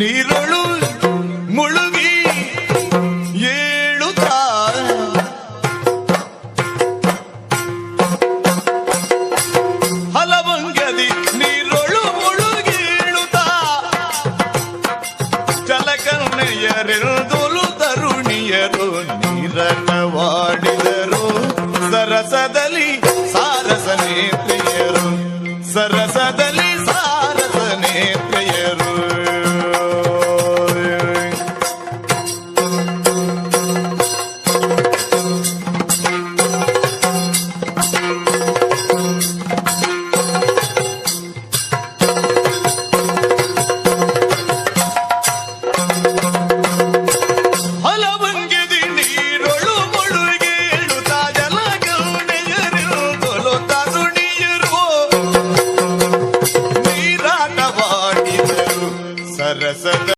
ನೀರೊಳು ಮುಳುಗಿ ಏಳುತ್ತ? ಹಲವಂಗದಿ ನೀರೊಳು ಮುಳುಗೇಳುತ್ತ ಜಲಕರ್ಣೆಯರೆಲ್ದೊಲು ತರುಣಿಯರು ನೀರನ್ನವಾಡಿದರು ಸರಸದಲ್ಲಿ ಸಾರಸ ನೇತ್ರೆಯರು, ಸರಸದಲ್ಲಿ ಸಾರಸ ನೇತ್ರೆಯರು. ನೀರಾಟವಾಡಿದರು ಸರಸದ